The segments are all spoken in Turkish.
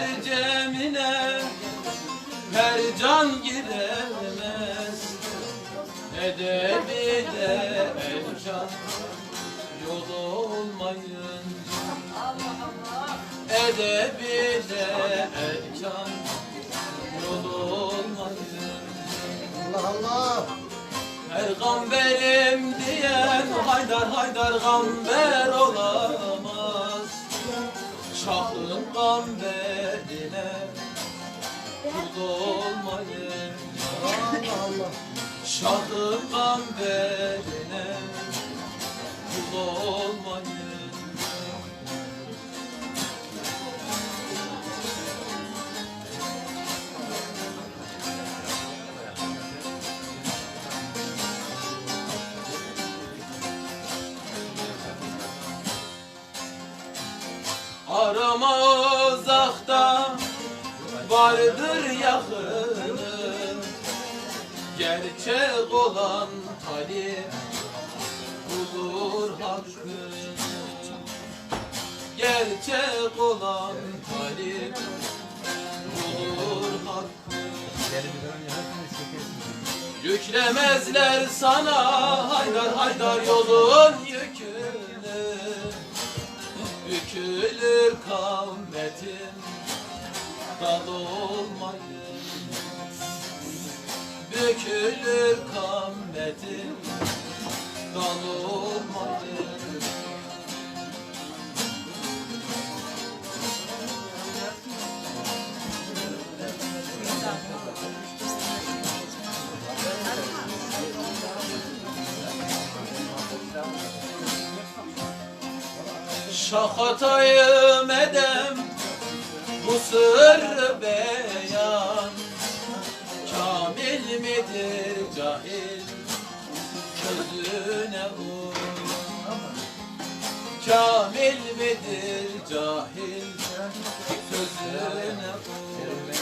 her cemine Her can giremez. Edebi de erkan Yolu olmayınca. Edebi de erkan Yolu olmayınca. Allah Allah. her gamberim diyen haydar haydar gamber olamaz Şahın gamberine kul olmayın. Şahın gamberine kul olmayın Arama uzakta vardır yakını. Gerçek olan talip bulur hakkını Gerçek olan talip bulur hakkını Yüklemezler sana haydar haydar yolun Bükülür kavmetin dal olmayın. Bükülür kavmetin dal olmayın Şahatayım edem bu sır beyan. Kamil midir cahil közüne uyan Kamil midir cahil közüne uyan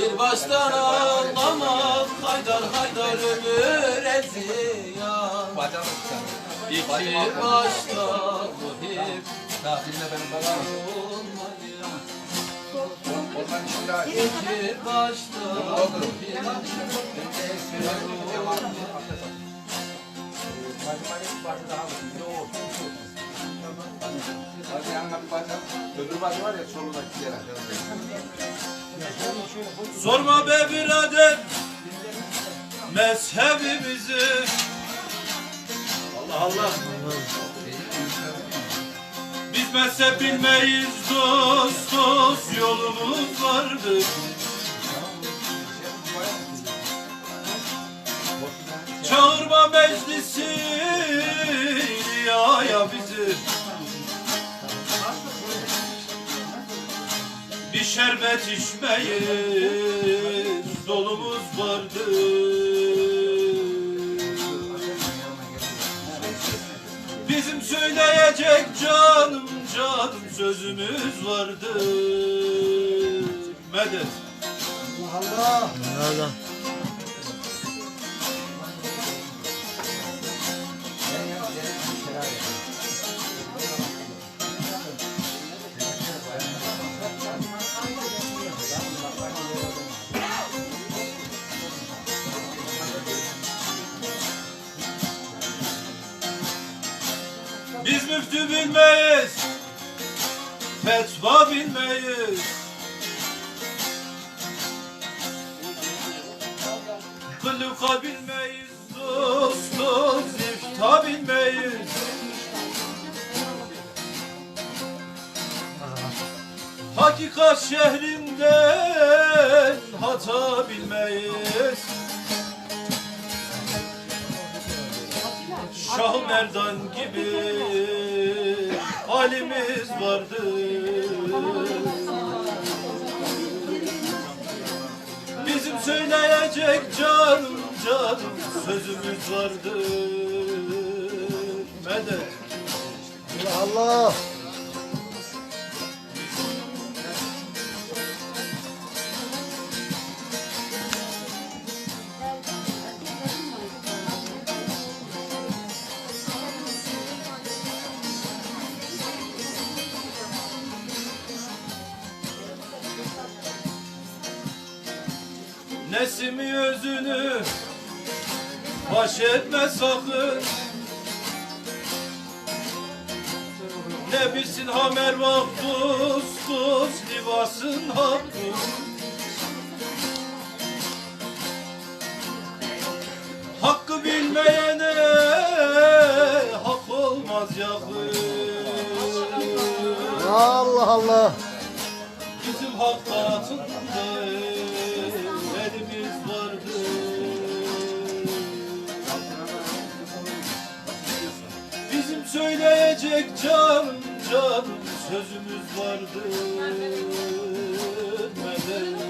Bir baştan ağlamak haydar haydar ömür ziyan İki başta olmayın İki başta muhip Öbür bacı var ya solundaki yer. Sorma be birader mezhebimizi. Allah Allah. Biz mezhep bilmeyiz dost dost yolumuz vardır Bir şerbet içmeyiz. Dolumuz vardır. Bizim söyleyecek canım canım sözümüz vardır. Medet. Allah Allah. Müftü bilmeyiz Fetva bilmeyiz. Kılıka bilmeyiz dost ifta bilmeyiz. Hakikat şehrinden hata bilmeyiz. Şah Merdan gibi halimiz vardır Bizim söyleyecek canım canım sözümüz vardır Medet Allah Nesimi özünü Baş etme sakın. Ne bilsin hamer vaktus kus Livasın hakkı. Hakkı bilmeyene hak olmaz yakın. Allah Allah. Bizim hak dağıtında söyleyecek canım canım sözümüz vardı Medet